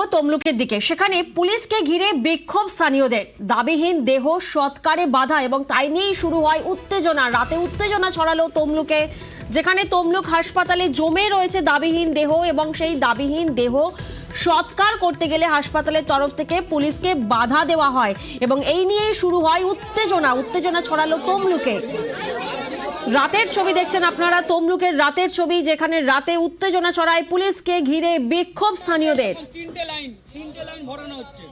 জানব তমলুকের দিকে। সেখানে পুলিশকে ঘিরে বিক্ষোভ স্থানীয়দের। দাবিহীন দেহ, সৎকারে বাধা এবং তাই নিয়েই শুরু হয় উত্তেজনা। রাতে উত্তেজনা ছড়ালো তমলুকে, যেখানে তমলুক হাসপাতালে জমে রয়েছে দাবিহীন দেহ এবং সেই দাবিহীন দেহ সৎকার করতে গেলে হাসপাতালের তরফ থেকে পুলিশকে বাধা দেওয়া হয় এবং এই নিয়েই শুরু হয় উত্তেজনা। উত্তেজনা ছড়ালো তমলুকে। রাতের ছবি দেখছেন আপনারা তমলুকের রাতের ছবি যেখানে রাতে উত্তেজনা ছড়ায় পুলিশকে ঘিরে বিক্ষোভ স্থানীয়দের। তিনটে লাইন তিনটে লাইন ভরানো হচ্ছে।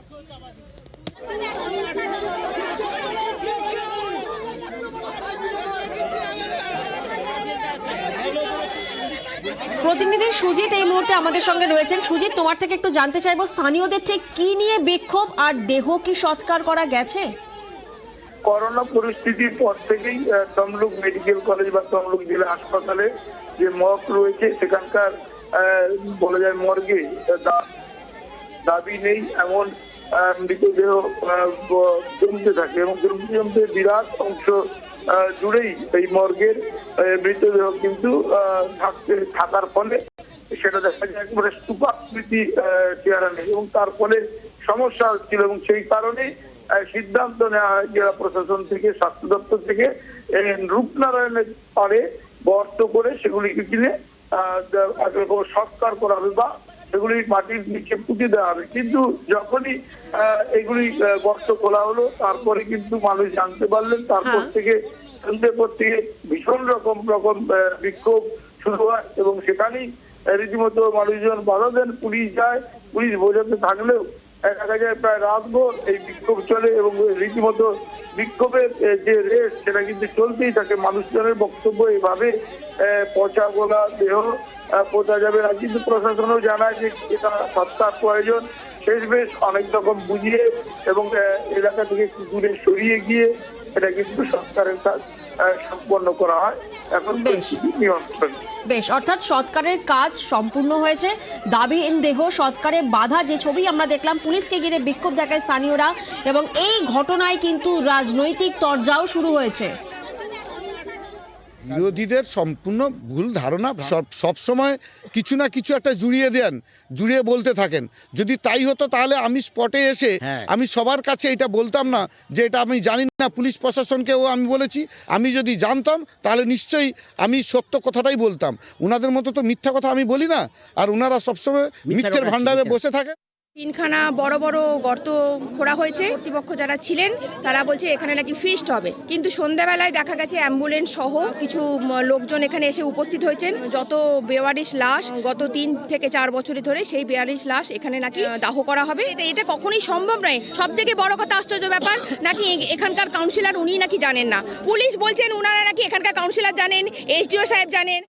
প্রতিনিধি সুজিত এই মুহূর্তে আমাদের সঙ্গে রয়েছেন। সুজিত তোমার থেকে একটু জানতে চাইব স্থানীয়দের ঠিক কি নিয়ে বিক্ষোভ আর দেহ কি সৎকার করা গেছে? করোনা পরিস্থিতির পর থেকেই তমলুক মেডিকেল কলেজ বা তমলুক জেলা হাসপাতালে যে মর্গ রয়েছে, সেখানকার বলা যায় মর্গে দাবি নেই, এমন মৃতদেহ জমতে থাকে এবং জমতে জমতে বিরাট অংশ জুড়েই এই মর্গের মৃতদেহ কিন্তু থাকতে, থাকার ফলে সেটা দেখা যায় একেবারে স্তূপাকৃতি চেহারা নেই এবং তার ফলে সমস্যা হচ্ছিল এবং সেই কারণে সিদ্ধান্ত নেওয়া হয় জেলা প্রশাসন থেকে স্বাস্থ্য দপ্তর থেকে। রূপনারায়ণের পারে গর্ত করে সেগুলিকে কিনে একরকম সংস্কার করা হবে বা সেগুলি মাটির নিচে পুঁতে দেওয়া হবে। কিন্তু যখনই এগুলি গর্ত খোলা হলো তারপরে কিন্তু মানুষ জানতে পারলেন। তারপর হ্যাঁ। থেকে সন্ধ্যে পর থেকে ভীষণ রকম রকম বিক্ষোভ শুরু হয় এবং সেখানেই রীতিমতো মানুষজন বাধা দেন। পুলিশ যায় পুলিশ বোঝাতে থাকলেও দেখা যায় প্রায় রাতভর এই বিক্ষোভ চলে এবং রীতিমতো বিক্ষোভের যে রেট সেটা কিন্তু চলতেই থাকে। মানুষজনের বক্তব্য এইভাবে পচা গোলা, দেহ পচা যাবে না। কিন্তু প্রশাসনও জানায় যে এটা সত্তার প্রয়োজন। শেষ বেশ অনেক রকম বুঝিয়ে এবং এলাকা থেকে দূরে সরিয়ে গিয়ে এটা কিন্তু সরকারের কাজ সম্পন্ন করা হয়। এখন বেশ। নিয়ন্ত্রণ। বেশ অর্থাৎ সৎকারের কাজ সম্পূর্ণ হয়েছে। দাবি দেহ সৎকারে বাধা যে ছবি আমরা দেখলাম পুলিশকে ঘিরে বিক্ষোভ দেখায় স্থানীয়রা এবং এই ঘটনায় কিন্তু রাজনৈতিক তরজাও শুরু হয়েছে। বিরোধীদের সম্পূর্ণ ভুল ধারণা সব সবসময় কিছু না কিছু একটা জুড়িয়ে দেন জুড়িয়ে বলতে থাকেন। যদি তাই হতো তাহলে আমি স্পটে এসে হ্যাঁ। আমি সবার কাছে এটা বলতাম না যে এটা আমি জানি না পুলিশ প্রশাসনকেও আমি বলেছি। আমি যদি জানতাম তাহলে নিশ্চয়ই আমি সত্য কথাটাই বলতাম। ওনাদের মতো তো মিথ্যা কথা আমি বলি না। আর ওনারা সবসময় মিথ্যা মিথ্যের কথা ভান্ডারে বসে থাকে তিনখানা বড় বড় গর্ত খোঁড়া হয়েছে। কর্তৃপক্ষ যারা ছিলেন, তারা বলছে এখানে নাকি ফিস্ট হবে। কিন্তু সন্ধ্যাবেলায় দেখা গেছে অ্যাম্বুলেন্স সহ কিছু লোকজন এখানে এসে উপস্থিত হয়েছেন। যত বেওয়ারিশ লাশ গত তিন থেকে চার বছরই ধরে সেই বেওয়ারিশ লাশ এখানে নাকি দাহ করা হবে। এটা এটা কখনোই সম্ভব নয়। সব থেকে বড় কথা আশ্চর্য ব্যাপার, নাকি এখানকার কাউন্সিলর উনি নাকি জানেন না। পুলিশ বলছেন উনারা নাকি এখানকার কাউন্সিলর জানেন, এসডিও সাহেব জানেন।